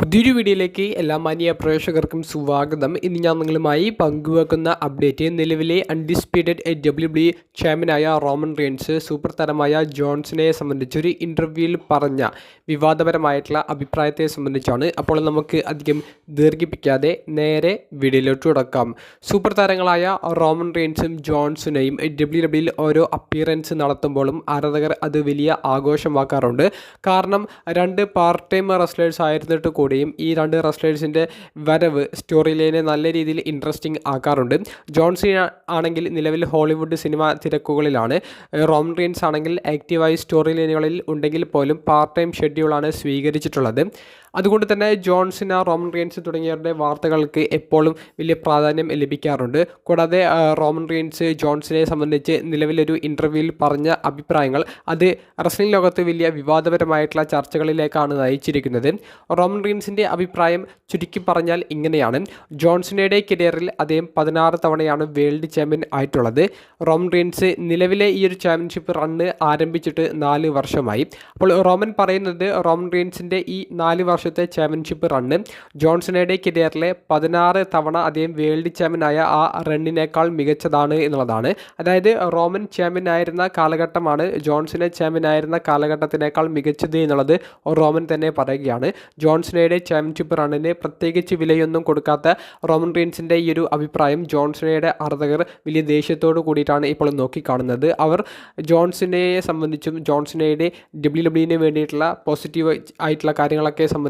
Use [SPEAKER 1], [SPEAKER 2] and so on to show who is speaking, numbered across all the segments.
[SPEAKER 1] പുതിയൊരു വീഡിയോയിലേക്ക് എല്ലാ മാന്യ പ്രേക്ഷകർക്കും സ്വാഗതം. ഇന്ന് ഞാൻ നിങ്ങളുമായി പങ്കുവെക്കുന്ന അപ്ഡേറ്റ് നിലവിലെ അൺഡിസ്പ്യൂട്ടഡ് ഡബ്ല്യു ബി ചാമ്പ്യനായ റോമൻ റെയിൻസ് സൂപ്പർ താരമായ ജോൺസനെ സംബന്ധിച്ചൊരു ഇന്റർവ്യൂവിൽ പറഞ്ഞ വിവാദപരമായിട്ടുള്ള അഭിപ്രായത്തെ സംബന്ധിച്ചാണ്. അപ്പോൾ നമുക്ക് അധികം ദീർഘിപ്പിക്കാതെ നേരെ വീഡിയോയിലോട്ട് തുടക്കാം സൂപ്പർ താരങ്ങളായ റോമൻ റെയിൻസും ജോൺസനെയും ഡബ്ല്യു ഡബ്ല്യുയിൽ ഓരോ അപ്പിയറൻസ് നടത്തുമ്പോഴും ആരാധകർ അത് വലിയ ആഘോഷമാക്കാറുണ്ട്. കാരണം രണ്ട് പാർട്ട് ടൈം റെസ്ലേഴ്സ് ആയിരുന്നിട്ട് കൂടിയും ഈ രണ്ട് റെസ്ലേഴ്സിന്റെ വരവ് സ്റ്റോറി ലൈനെ നല്ല രീതിയിൽ ഇൻട്രസ്റ്റിംഗ് ആക്കാറുണ്ട്. ജോൺസി ആണെങ്കിൽ നിലവിൽ ഹോളിവുഡ് സിനിമ തിരക്കുകളിലാണ്. റോം റീൻസ് ആണെങ്കിൽ ആക്റ്റീവായി സ്റ്റോറി ലൈനുകളിൽ ഉണ്ടെങ്കിൽ പോലും പാർട്ട് ടൈം ഷെഡ്യൂളാണ് സ്വീകരിച്ചിട്ടുള്ളത്. അതുകൊണ്ട് തന്നെ ജോൺസിന റോമൻ റീൻസ് തുടങ്ങിയവരുടെ വാർത്തകൾക്ക് എപ്പോഴും വലിയ പ്രാധാന്യം ലഭിക്കാറുണ്ട്. കൂടാതെ റോമൻ റീൻസ് ജോൺസിനെ സംബന്ധിച്ച് നിലവിലൊരു ഇന്റർവ്യൂവിൽ പറഞ്ഞ അഭിപ്രായങ്ങൾ അത് റസ്ലിംഗ് ലോകത്ത് വലിയ വിവാദപരമായിട്ടുള്ള ചർച്ചകളിലേക്കാണ് നയിച്ചിരിക്കുന്നത്. റോമൻ റീൻസിന്റെ അഭിപ്രായം ചുരുക്കി പറഞ്ഞാൽ ഇങ്ങനെയാണ്. ജോൺസിനയുടെ കരിയറിൽ അദ്ദേഹം പതിനാറ് തവണയാണ് വേൾഡ് ചാമ്പ്യൻ ആയിട്ടുള്ളത്. റോമൻ റീൻസ് നിലവിലെ ഈ ഒരു ചാമ്പ്യൻഷിപ്പ് റണ്ണ് ആരംഭിച്ചിട്ട് നാല് വർഷമായി. അപ്പോൾ റോമൻ പറയുന്നത് റോമൻ റീൻസിന്റെ ഈ നാല് വർഷത്തെ ചാമ്പ്യൻഷിപ്പ് റണ്ണ് ജോൺസണയുടെ കരിയറിലെ പതിനാറ് തവണ അദ്ദേഹം വേൾഡ് ചാമ്പ്യനായ ആ റണ്ണിനേക്കാൾ മികച്ചതാണ് എന്നുള്ളതാണ്. അതായത് റോമൻ ചാമ്പ്യൻ ആയിരുന്ന കാലഘട്ടമാണ് ജോൺസനെ ചാമ്പ്യൻ ആയിരുന്ന കാലഘട്ടത്തിനേക്കാൾ മികച്ചത് എന്നുള്ളത് റോമൻ തന്നെ പറയുകയാണ്. ജോൺസണയുടെ ചാമ്പ്യൻഷിപ്പ് റണ്ണിന് പ്രത്യേകിച്ച് വിലയൊന്നും കൊടുക്കാത്ത റോമൻ റീൻസിന്റെ ഈ ഒരു അഭിപ്രായം ജോൺസണയുടെ ആരാധകർ വലിയ ദേഷ്യത്തോടു കൂടിയിട്ടാണ് ഇപ്പോൾ നോക്കിക്കാണുന്നത്. അവർ ജോൺസണയെ സംബന്ധിച്ചും ജോൺസണയുടെ ഡബ്ല്യു ഡബ്ല്യുവിന് വേണ്ടിയിട്ടുള്ള പോസിറ്റീവ് ആയിട്ടുള്ള കാര്യങ്ങളൊക്കെ സംബന്ധിച്ചും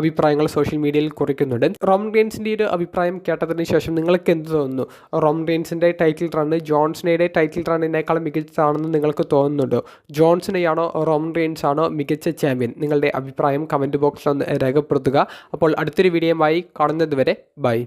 [SPEAKER 1] അഭിപ്രായങ്ങൾ സോഷ്യൽ മീഡിയയിൽ കുറിക്കുന്നുണ്ട്. റോം റെയിൻസിന്റെ ഒരു അഭിപ്രായം കേട്ടതിന് ശേഷം നിങ്ങൾക്ക് എന്ത് തോന്നുന്നു? റോം റെയിൻസിന്റെ ടൈറ്റിൽ റൺ ജോൺസണയുടെ ടൈറ്റിൽ റണ്ണിനേക്കാൾ മികച്ചതാണെന്ന് നിങ്ങൾക്ക് തോന്നുന്നുണ്ടോ? ജോൺസണെയാണോ റോം റെയിൻസ് ആണോ മികച്ച ചാമ്പ്യൻ നിങ്ങളുടെ അഭിപ്രായം കമന്റ് ബോക്സിൽ ഒന്ന് രേഖപ്പെടുത്തുക. അപ്പോൾ അടുത്തൊരു വീഡിയോയുമായി കാണുന്നത് വരെ ബൈ